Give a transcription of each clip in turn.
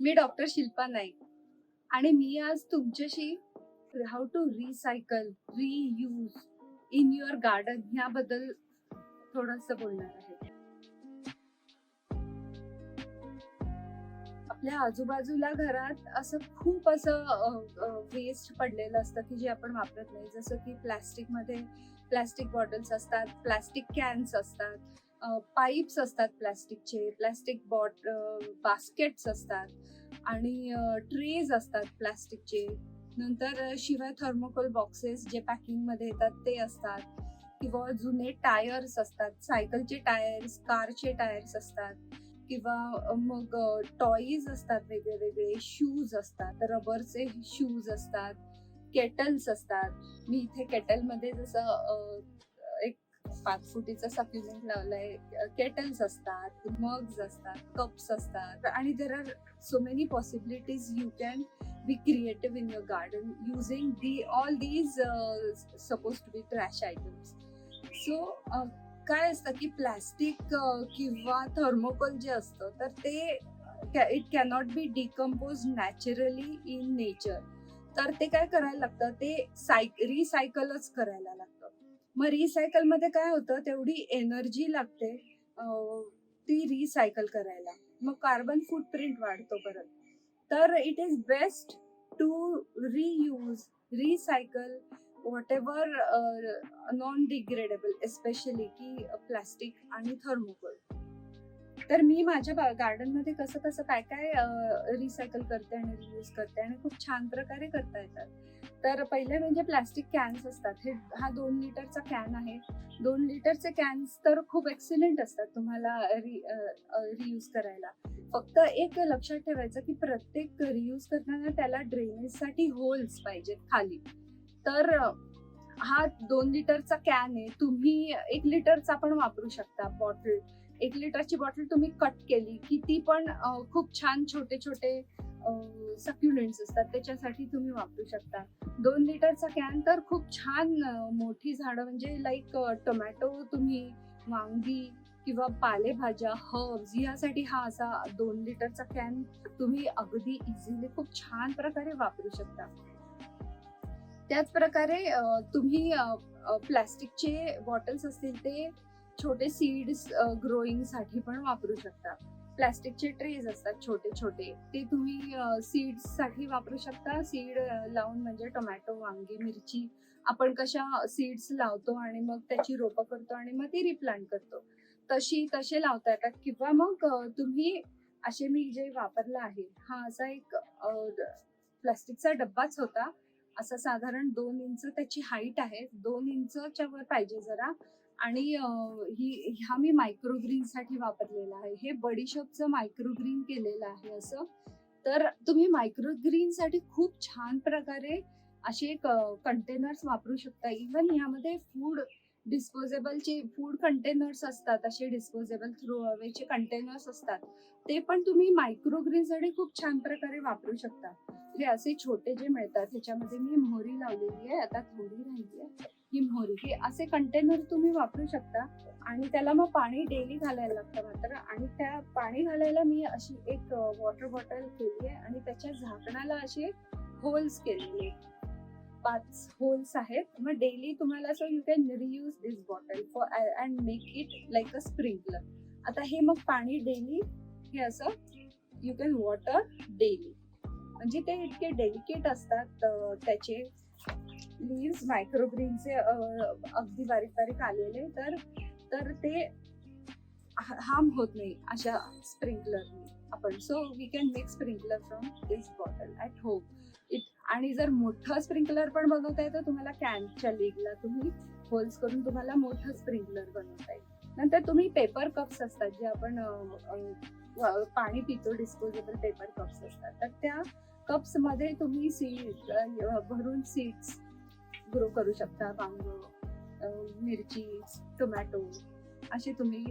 मी doctor Shilpa Naik. आणि मी आज तुमच्याशी how to recycle reuse in your garden ह्याबद्दल थोडस बोलणार आहे. आपल्या आजूबाजूला घरात असं खूप असं वेस्ट पडलेलं असतं की जे आपण वापरत नाही. जसं की प्लॅस्टिकमध्ये प्लॅस्टिक बॉटल्स असतात प्लॅस्टिक कॅन्स असतात. पाईप्स असतात प्लॅस्टिकचे प्लॅस्टिक बॉट बास्केट्स असतात आणि ट्रेज असतात प्लॅस्टिकचे. नंतर शिवाय थर्मोकोल बॉक्सेस जे पॅकिंगमध्ये येतात ते असतात. किंवा जुने टायर्स असतात सायकलचे टायर्स कारचे टायर्स असतात. किंवा मग टॉईज असतात वेगळे वेगळे शूज असतात रबरचे शूज असतात केटल्स असतात. मी इथे केटलमध्ये जसं पाच फुटीचं सप्लिमेंट लावलंय. केटल्स असतात मग्स असतात कप्स असतात. आणि there are so many possibilities you can be creative in your garden using the all these suppose to be trash items so काय असतं की प्लॅस्टिक किंवा थर्मोकोल जे असतं तर ते it cannot be decompose naturally in nature तर ते काय करायला लागतं? ते सायक रिसायकलच करायला लागतं. मग रिसायकलमध्ये काय होतं? तेवढी एनर्जी लागते ती रिसायकल करायला. मग कार्बन फुटप्रिंट वाढतो परत. तर it is best to reuse recycle whatever non degradable especially की प्लास्टिक आणि थर्मोकोल तर मी माझ्या गार्डनमध्ये कसं कसं काय काय रिसायकल करते आणि रियूज करते आणि खूप छान प्रकारे करता येतात. तर पहिले म्हणजे प्लास्टिक कॅन्स असतात. हे हा दोन लिटरचा कॅन आहे. दोन लिटरचे कॅन्स तर खूप एक्सिलेंट असतात तुम्हाला रियूज करायला. फक्त एक लक्षात ठेवायचं की प्रत्येक रियूज करताना त्याला ड्रेनेजसाठी होल्स पाहिजेत खाली. तर हा दोन लिटरचा कॅन आहे. तुम्ही एक लिटरचा पण वापरू शकता बॉटल. एक लिटरची बॉटल तुम्ही कट केली की ती पण खूप छान छोटे छोटे सक्युलेंट्स असतात. त्याच्यासाठी तुम्ही वापरू शकता. दोन लिटरचा कॅन तर खूप छान मोठी झाडं म्हणजे लाईक टोमॅटो तुम्ही वांगी किंवा पालेभाज्या हर्ब्स यासाठी हा असा दोन लिटरचा कॅन तुम्ही अगदी इझिली खूप छान प्रकारे वापरू शकता. त्याच प्रकारे तुम्ही प्लॅस्टिकचे बॉटल्स असतील ते छोटे सीड्स ग्रोईंगसाठी पण वापरू शकता. प्लॅस्टिकचे ट्रेज असतात छोटे छोटे. ते तुम्ही सीड्ससाठी वापरू शकता. सीड लावून म्हणजे टोमॅटो वांगी मिरची आपण कशा सीड्स लावतो आणि मग त्याची रोपं करतो आणि मग ती रिप्लांट करतो. तशी तसे लावता येतात. किंवा मग तुम्ही असे मी जे वापरला आहे हा असा एक प्लास्टिकचा डब्बाच होता. असा साधारण दोन इंच त्याची हाईट आहे. दोन इंचच्या वर पाहिजे जरा. आणि ही हा मी मायक्रोग्रीनसाठी वापरलेला आहे. हे बडीशॉपचं मायक्रोग्रीन केलेलं आहे असं. तर तुम्ही मायक्रोग्रीनसाठी खूप छान प्रकारे असे कंटेनर्स वापरू शकता. इवन ह्यामध्ये फूड डिस्पोजेबलचे फूड कंटेनर्स असतात असे डिस्पोजेबल थ्रो अवेचे कंटेनर्स असतात. ते पण तुम्ही मायक्रोग्रीनसाठी खूप छान प्रकारे वापरू शकता. हे असे छोटे जे मिळतात ह्याच्यामध्ये मी मोहरी लावलेली आहे आता थोडी राहिली आहे. ही मोहरी हे असे कंटेनर तुम्ही वापरू शकता. आणि त्याला मग पाणी डेली घालायला लागतं मात्र. आणि त्या पाणी घालायला मी अशी एक वॉटर बॉटल केली आहे. आणि त्याच्या झाकणाला असे होल्स केलेले पाच होल्स आहेत. मग डेली तुम्हाला असं you can reuse this bottle for and make it like a sprinkler आता हे मग पाणी डेली हे असं यू कॅन वॉटर डेली म्हणजे ते इतके डेलिकेट असतात त्याचे लीव्स मायक्रोग्रीनचे अगदी बारीक बारीक आलेले तर तर ते हार्म होत नाही अशा स्प्रिंकलरने आपण. So we can make sprinkler from this bottle at home आणि जर मोठं स्प्रिंकलर पण बनवता येतं तुम्हाला कॅनच्या लीगला तुम्ही होल्स करून तुम्हाला मोठं स्प्रिंकलर बनवता येईल. नंतर तुम्ही पेपर कप्स असतात जे आपण पाणी पितो डिस्पोजेबल पेपर कप्स असतात. तर त्या कप्समध्ये तुम्ही सीड भरून सीड्स ग्रो करू शकता. वांग मिरची टोमॅटो असे तुम्ही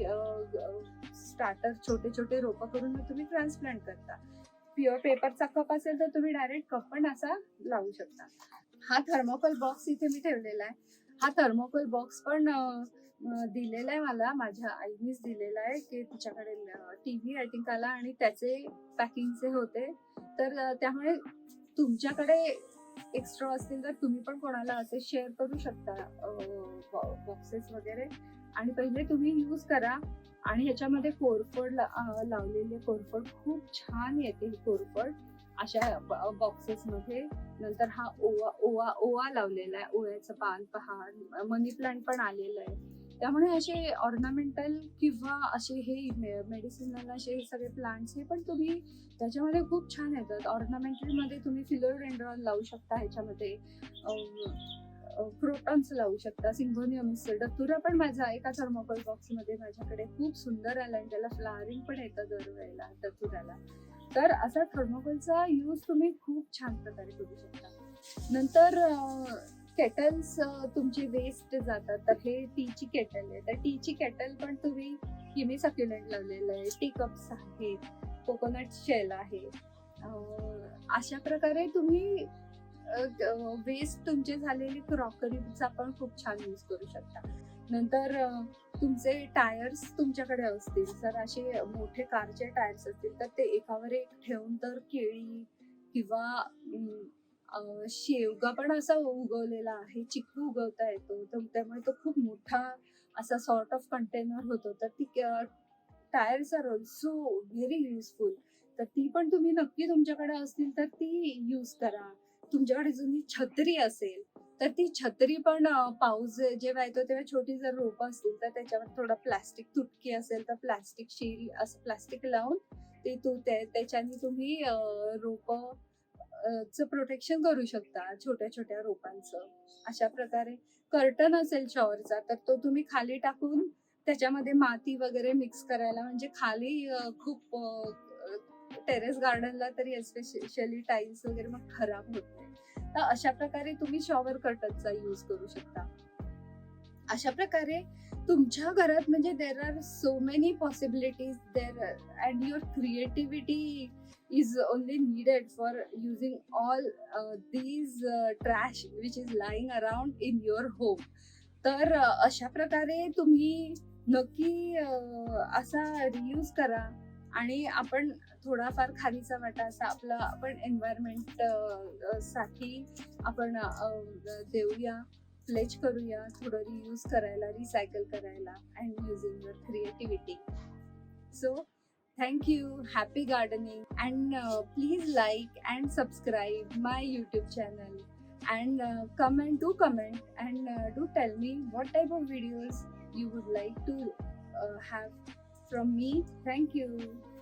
स्टार्टर छोटे छोटे रोपं करून तुम्ही ट्रान्सप्लांट करता. प्युअर पेपरचा कप असेल तर तुम्ही डायरेक्ट कप पण असा लावू शकता. हा थर्मोकोल बॉक्स इथे मी ठेवलेला आहे. हा थर्मोकोल बॉक्स पण दिलेला आहे मला माझ्या आईनीच दिलेला आहे की तिच्याकडे टी व्ही आय आला आणि त्याचे पॅकिंगचे होते. तर त्यामुळे तुमच्याकडे एक्स्ट्रा असतील तर तुम्ही पण कोणाला असे शेअर करू शकता बॉक्सेस वगैरे. आणि पहिले तुम्ही यूज करा. आणि ह्याच्यामध्ये कोरफड ला- कोरफड खूप छान येते ही कोरफड. अशा बॉक्सेसमध्ये नंतर हा ओवा ओवा ओवा लावलेला आहे. ओव्याचं पान पहा. मनी प्लांट पण आलेलं आहे. त्यामुळे असे ऑर्नामेंटल किंवा असे हे मेडिसिनल असे हे सगळे प्लांट्स हे पण तुम्ही त्याच्यामध्ये खूप छान येतात. ऑर्नामेंटलमध्ये तुम्ही फिलोडेंड्रॉन लावू शकता ह्याच्यामध्ये. क्रोटॉन्स लावू शकता सिंगोनियम्स डतुरा पण माझा एका थर्मोकॉल बॉक्समध्ये माझ्याकडे खूप सुंदर आला आणि त्याला फ्लावरिंग पण येतं दरवेळेला डतुराला तर असा थर्मोकॉलचा यूज तुम्ही खूप छान प्रकारे करू शकता. नंतर केटल्स तुमची वेस्ट जातात. तर हे टीची केटल आहे. तर टीची केटल पण तुम्ही किमी सक्युलेंट लावलेलं आहे. टी कप्स आहेत कोकोनट शेल आहे. अशा प्रकारे तुम्ही वेस्ट तुमचे झालेली क्रॉकरीचा पण खूप छान यूज करू शकता. नंतर तुमचे टायर्स तुमच्याकडे असतील. जर असे मोठे कारचे टायर्स असतील तर ते एकावर एक ठेवून तर केळी किंवा शेवगा पण असा उगवलेला आहे. चिक्कू उगवता येतो. तर त्यामुळे तो खूप मोठा असा सॉर्ट ऑफ कंटेनर होतो. तर ती tyres are also very useful तर ती पण तुम्ही नक्की तुमच्याकडे असतील तर ती यूज करा. तुमच्याकडे जुनी छत्री असेल तर ती छत्री पण पाऊस जेव्हा येतो तेव्हा छोटी जर रोपं असतील तर त्याच्यावर थोडं प्लास्टिक तुटकी असेल तर प्लास्टिक शील असं प्लास्टिक लावून ते तू त्याच्याने तुम्ही रोप च प्रोटेक्शन करू शकता छोट्या छोट्या रोपांचं. अशा प्रकारे कर्टन असेल शॉवरचा तर तो तुम्ही खाली टाकून त्याच्यामध्ये माती वगैरे मिक्स करायला म्हणजे खाली खूप टेरेस गार्डनला तरी एस्पेशली टाईल्स वगैरे मग खराब होते तर अशा प्रकारे तुम्ही शॉवर कर्टनचा यूज करू शकता. अशा प्रकारे तुमच्या घरात म्हणजे there are so many possibilities there and your creativity is only needed for using all these trash which is lying around in your home तर uh, अशा प्रकारे तुम्ही नक्की uh, असा रियूज करा. आणि आपण थोडाफार खालीचा वाटा असा आपला आपण एन्व्हायरमेंटसाठी आपण देऊया प्लेज करूया थोडं रियूज करायला रिसायकल करायला and using your creativity so thank you happy gardening and please like and subscribe my YouTube channel and uh, comment do comment and uh, do tell me what type of videos you would like to uh, have. From me. Thank you